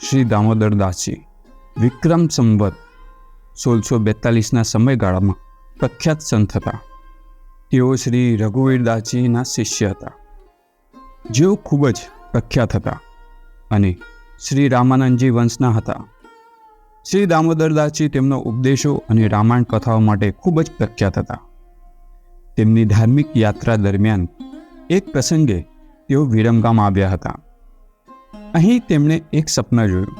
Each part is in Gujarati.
શ્રી દામોદર દાસજી, વિક્રમ સંવત સોળસો બેતાલીસના સમયગાળામાં પ્રખ્યાત સંત હતા. તેઓ શ્રી રઘુવીરદાસજીના શિષ્ય હતા. જેઓ ખૂબ જ પ્રખ્યાત હતા અને શ્રી રામાનંદજી વંશના હતા. શ્રી દામોદરદાસજી તેમનો ઉપદેશો અને રામાયણ કથાઓ માટે ખૂબ જ પ્રખ્યાત હતા. તેમની ધાર્મિક યાત્રા દરમિયાન એક પ્રસંગે તેઓ વિરમગામ આવ્યા હતા. અહીં તેમણે એક સપના જોયું.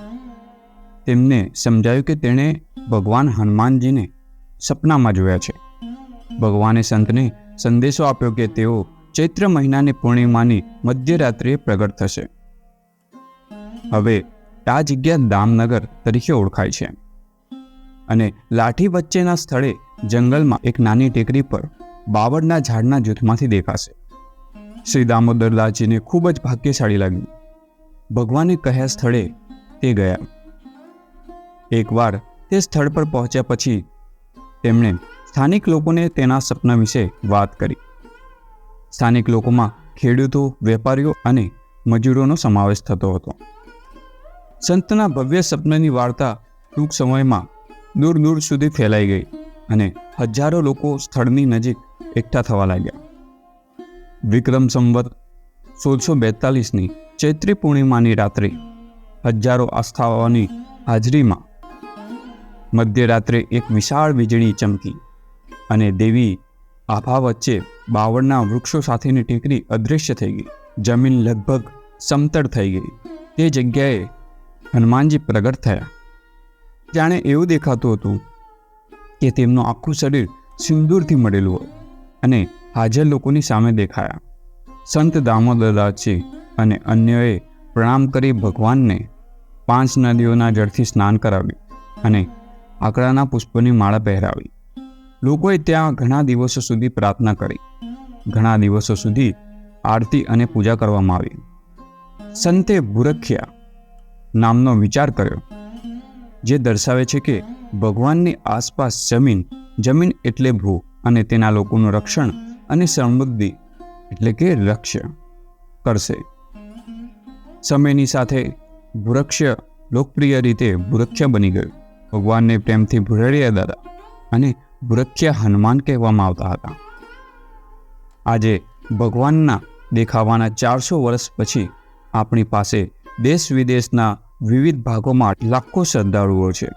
તેમને સમજાયું કે તેણે ભગવાન હનુમાનજીને સપનામાં જોયા છે. ભગવાને સંતને સંદેશો આપ્યો કે તેઓ ચૈત્ર મહિનાની પૂર્ણિમાની મધ્યરાત્રિએ પ્રગટ થશે. હવે આ જગ્યા દામનગર તરીકે ઓળખાય છે. અને લાઠી વચ્ચેના સ્થળે જંગલમાં એક નાની ટેકરી પર બાવળના ઝાડના જૂથમાંથી દેખાશે. શ્રી દામોદરદાસજીને ખૂબ જ ભાગ્યશાળી લાગ્યું ભગવાને કહ્યા સ્થળે તે ગયા. એકવાર તે સ્થળ પર પહોંચ્યા પછી તેમણે સ્થાનિક લોકોને તેના સપના વિશે વાત કરી. સ્થાનિક લોકોમાં ખેડૂતો, વેપારીઓ અને મજૂરોનો સમાવેશ થતો હતો. સંતના ભવ્ય સપનાની વાર્તા ટૂંક સમયમાં દૂર દૂર સુધી ફેલાઈ ગઈ અને હજારો લોકો સ્થળની નજીક એકઠા થવા લાગ્યા. વિક્રમ સંવત સોળસો બેતાલીસની ચૈત્રી પૂર્ણિમાની રાત્રે હજારો આસ્થાઓની હાજરીમાં મધ્યરાત્રે એક વિશાળ વીજળી ચમકી અને દેવી આભા વચ્ચે બાવળના વૃક્ષો સાથેની ટેકરી અદૃશ્ય થઈ ગઈ. જમીન લગભગ સમતળ થઈ ગઈ. તે જગ્યાએ હનુમાનજી પ્રગટ થયા. જાણે એવું દેખાતું હતું કે તેમનું આખું શરીર સિંદૂરથી મળેલું હોય અને હાજર લોકોની સામે દેખાયા. સંત દામોદરદાસજી અને અન્યોએ પ્રણામ કરી ભગવાનને પાંચ નદીઓના જળથી સ્નાન કરાવ્યું અને આકડાના પુષ્પોની માળા પહેરાવી. લોકોએ ત્યાં ઘણા દિવસો સુધી પ્રાર્થના કરી. ઘણા દિવસો સુધી આરતી અને પૂજા કરવામાં આવી. સંતે ભૂરખ્યા નામનો વિચાર કર્યો, જે દર્શાવે છે કે ભગવાનની આસપાસ જમીન જમીન એટલે ભૂ અને તેના લોકોનું રક્ષણ અને સમૃદ્ધિ એટલે કે લક્ષ્ય કરશે. સમયની સાથે વૃક્ષ લોકપ્રિય રીતે વૃક્ષ બની ગયું. ભગવાનને પ્રેમથી ભૂરળિયા દાદા અને વૃક્ષ હનુમાન કહેવામાં આવતા હતા. આજે ભગવાનના દેખાવાના ચારસો વર્ષ પછી આપણી પાસે દેશ વિદેશના વિવિધ ભાગોમાં લાખો શ્રદ્ધાળુઓ છે.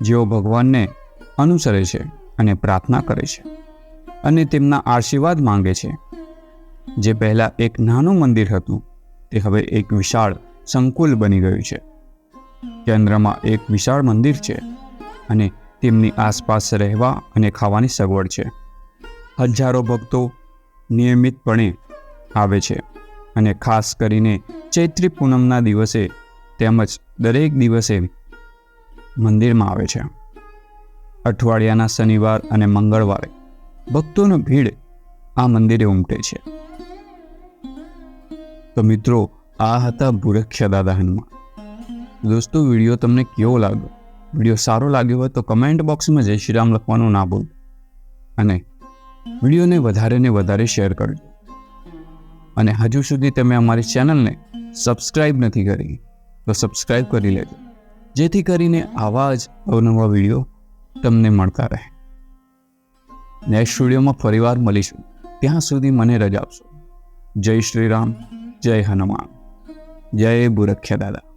જેઓ ભગવાનને અનુસરે છે અને પ્રાર્થના કરે છે. અને તેમના આશીર્વાદ માંગે છે. જે પહેલાં એક નાનું મંદિર હતું, તે હવે એક વિશાળ, સંકુલ બની ગયું છે. કેન્દ્રમાં એક વિશાળ મંદિર છે અને તેમની આસપાસ રહેવા અને ખાવાની સગવડ છે. હજારો ભક્તો નિયમિતપણે આવે છે અને ખાસ કરીને ચૈત્રી પૂનમના દિવસે તેમજ દરેક દિવસે મંદિરમાં આવે છે. અઠવાડિયાના શનિવાર અને મંગળવારે ભક્તોનો ભીડ આ મંદિરે ઉમટે છે. તો મિત્રો, આ હતા ભૂરક્ષા દાદા હનુમાન. દોસ્તો, વીડિયો તમને કેવો લાગ્યો? વીડિયો સારો લાગ્યો હોય તો કમેન્ટ બોક્સમાં જય શ્રી રામ લખવાનું ના ભૂલ. અને વિડીયોને વધારે ને વધારે શેર કરજો. અને હજુ સુધી તમે અમારી ચેનલને સબસ્ક્રાઈબ નથી કરી, તો સબસ્ક્રાઈબ કરી લેજો. જેથી કરીને આવા જ અવનવા વીડિયો તમને મળતા રહે. નેક્સ્ટ સ્ટુડિયોમાં ફરીવાર મળીશું. ત્યાં સુધી મને રજા આપશો. જય શ્રી રામ જય હનુમાન. જય બુરખ્યા દાદા.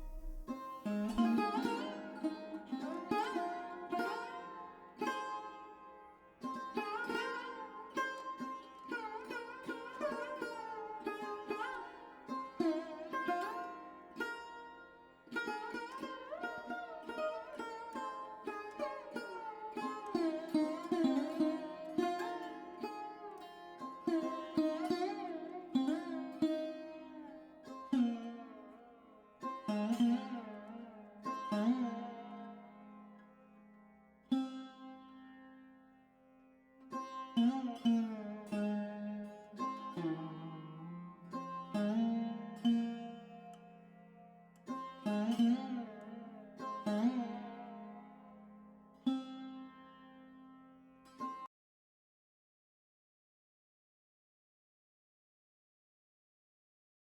Mm-hmm.